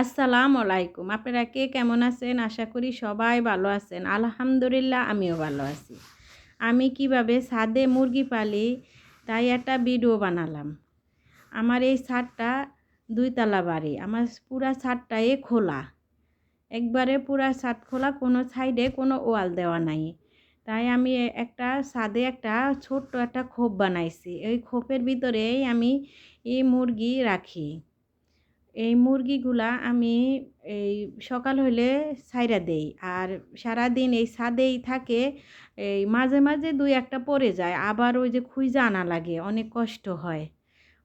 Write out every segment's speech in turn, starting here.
আসসালামু আলাইকুম। আপনারা কে কেমন আছেন? আশা করি সবাই ভালো আছেন। আলহামদুলিল্লাহ, আমিও ভালো আছি। আমি কীভাবে ছাদে মুরগি পালি তাই একটা ভিডিও বানালাম। আমার এই ছাদটা দুইতলা বাড়ি। আমার পুরা ছাদটাই খোলা। একবারে পুরা ছাদ খোলা, কোনো সাইডে কোনো ওয়াল দেওয়া নাই। তাই আমি একটা ছাদে একটা ছোট্ট একটা খোপ বানাইছি। ওই খোপের ভিতরেই আমি এই মুরগি রাখি। এই মুরগিগুলা আমি এই সকাল হলে ছাইরা দেই। আর সারাদিন এই ছাদেই থাকে, এই মাঝে মাঝে দুই একটা পড়ে যায়। আবার ওই যে খুঁজে আনা লাগে, অনেক কষ্ট হয়।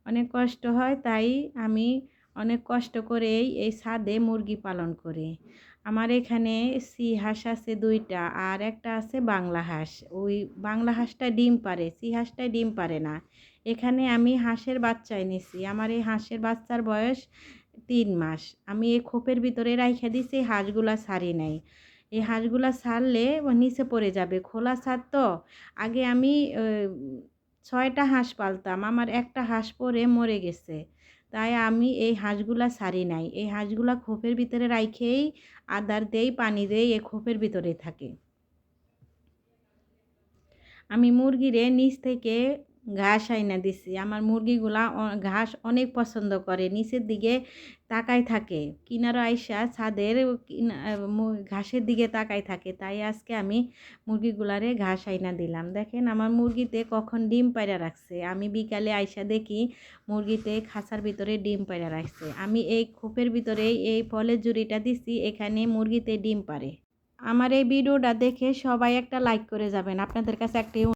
অনেক কষ্ট হয়, তাই আমি অনেক কষ্ট করেই এই ছাদে মুরগি পালন করি। আমার এখানে সি হাঁস আছে দুইটা, আর একটা আছে বাংলা হাঁস। ওই বাংলা হাঁসটা ডিম পারে, সি হাঁসটাই ডিম পারে না। এখানে আমি হাঁসের বাচ্চা এনেছি আমার এই হাঁসের বাচ্চার বয়স তিন মাস। আমি এই খোপের ভিতরে রাইখা দিছি এই হাঁসগুলা ছাড়ি নাই। এই হাঁসগুলা ও নিচে পড়ে যাবে। খোলা ছাদ তো। আগে আমি ছয়টা হাঁস পালতাম। আমার একটা হাঁস পরে মরে গেছে। তাই আমি এই হাঁসগুলা ছাড়ি নাই। এই হাঁসগুলা খোপের ভিতরে রাইখেই আদার দেই, পানি দেই, এই খোপের ভিতরে থাকে। আমি মুরগিরে নিচ থেকে ঘাস আইনা দিছি। আমার মুরগিগুলা ঘাস অনেক পছন্দ করে, নিচের দিকে তাকায় থাকে। কিনারো আইসা ছাদের ঘাসের দিকে তাকায় থাকে, তাই আজকে আমি মুরগিগুলারে ঘাস আইনা দিলাম। দেখেন আমার মুরগিতে কখন ডিম পায়রা রাখছে। আমি বিকালে আইসা দেখি মুরগিতে খাঁচার ভিতরে ডিম পায়রা রাখছে। আমি এই খোপের ভিতরে এই ফলের জুড়িটা দিছি, এখানে মুরগিতে ডিম পারে। আমার এই ভিডিওটা দেখে সবাই একটা লাইক করে যাবেন। আপনাদের কাছে একটি